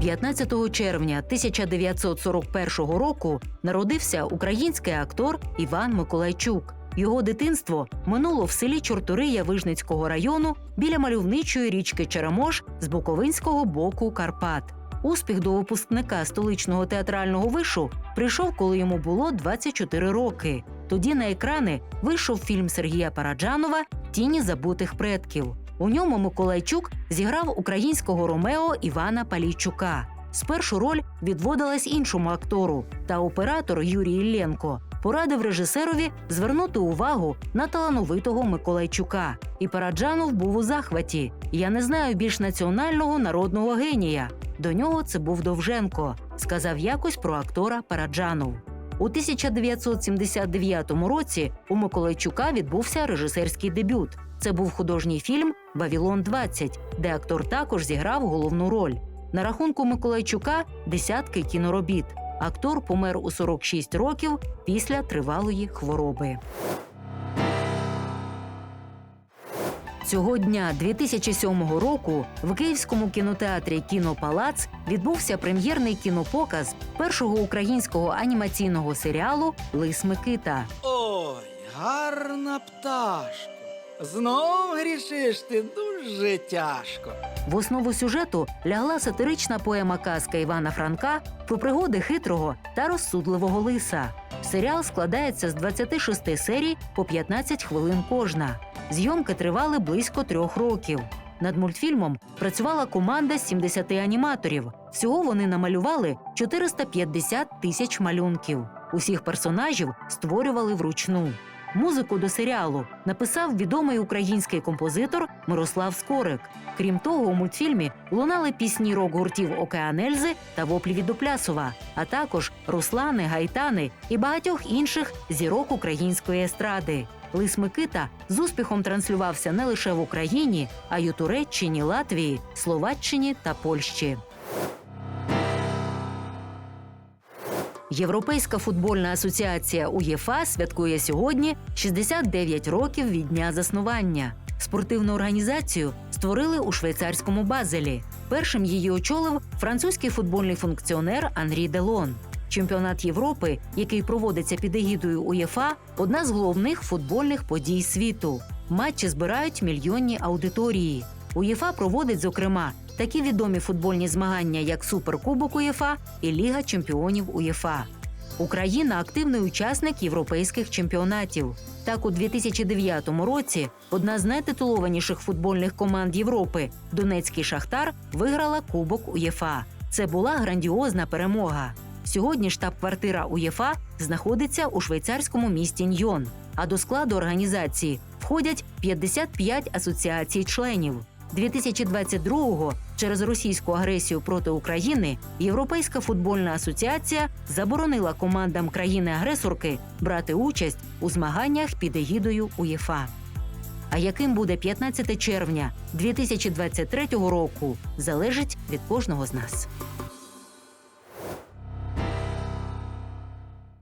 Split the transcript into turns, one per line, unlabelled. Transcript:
15 червня 1941 року народився український актор Іван Миколайчук. Його дитинство минуло в селі Чортория Вижницького району біля мальовничої річки Черемош з Буковинського боку Карпат. Успіх до випускника столичного театрального вишу прийшов, коли йому було 24 роки. Тоді на екрани вийшов фільм Сергія Параджанова Тіні забутих предків. У ньому Миколайчук зіграв українського Ромео Івана Палійчука. Спершу роль відводилась іншому актору, та оператор Юрій Ілленко порадив режисерові звернути увагу на талановитого Миколайчука. І Параджанов був у захваті. Я не знаю більш національного народного генія. До нього це був Довженко, сказав якось про актора Параджанов. У 1979 році у Миколайчука відбувся режисерський дебют. Це був художній фільм Вавілон 20 де актор також зіграв головну роль. На рахунку Миколайчука десятки кіноробіт. Актор помер у 46 років після тривалої хвороби. Цього дня 2007 року в Київському кінотеатрі Кінопалац відбувся прем'єрний кінопоказ першого українського анімаційного серіалу Лис Микита.
Ой, гарна пташко. Знов грішиш ти дуже тяжко.
В основу сюжету лягла сатирична поема казка Івана Франка про пригоди хитрого та розсудливого лиса. Серіал складається з 26 серій по 15 хвилин кожна. Зйомки тривали близько трьох років. Над мультфільмом працювала команда з 70 аніматорів. Всього вони намалювали 450 тисяч малюнків. Усіх персонажів створювали вручну. Музику до серіалу написав відомий український композитор Мирослав Скорик. Крім того, у мультфільмі лунали пісні рок-гуртів Океан Ельзи та воплі від Оплясова, а також Руслани, Гайтани і багатьох інших зірок української естради. Лис Микита з успіхом транслювався не лише в Україні, а й у Туреччині, Латвії, Словаччині та Польщі. Європейська футбольна асоціація УЄФА святкує сьогодні 69 років від дня заснування. Спортивну організацію створили у швейцарському Базелі. Першим її очолив французький футбольний функціонер Анрі Делон. Чемпіонат Європи, який проводиться під егідою УЄФА, одна з головних футбольних подій світу. Матчі збирають мільйонні аудиторії. УЄФА проводить, зокрема, такі відомі футбольні змагання, як Суперкубок УЄФА і Ліга чемпіонів УЄФА. Україна активний учасник європейських чемпіонатів. Так, у 2009 році одна з найтитулованіших футбольних команд Європи Донецький Шахтар виграла Кубок УЄФА. Це була грандіозна перемога. Сьогодні штаб-квартира УЄФА знаходиться у швейцарському місті Ньйон. А до складу організації входять 55 асоціацій членів. 2022-го через російську агресію проти України Європейська футбольна асоціація заборонила командам країни-агресорки брати участь у змаганнях під егідою УЄФА. А яким буде 15 червня 2023 року, залежить від кожного з нас.